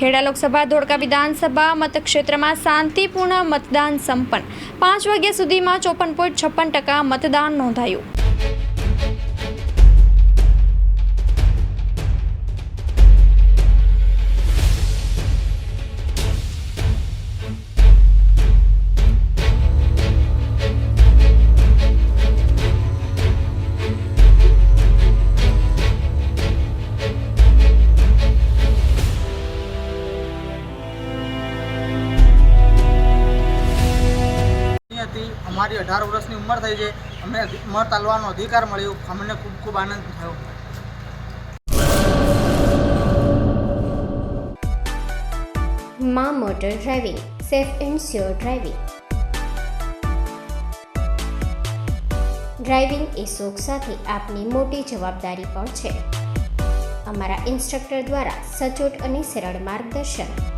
ખેડા લોકસભા ધોળકા વિધાનસભા મતક્ષેત્રમાં શાંતિપૂર્ણ મતદાન સંપન્ન. પાંચ વાગ્યા સુધીમાં ચોપન પોઈન્ટ છપ્પન ટકા મતદાન નોંધાયું. હતી. અમારી અઢાર વર્ષની ઉંમર થઈ છે. અમને મત આલવાનો અધિકાર મળ્યો. અમને ખૂબ ખૂબ આનંદ થયો. મા motor driving, safe and sure driving. Driving એ શોખ સાથે આપની મોટી જવાબદારી પણ છે. અમારા ઇન્સ્ટ્રક્ટર દ્વારા સચોટ અને સરળ માર્ગદર્શન.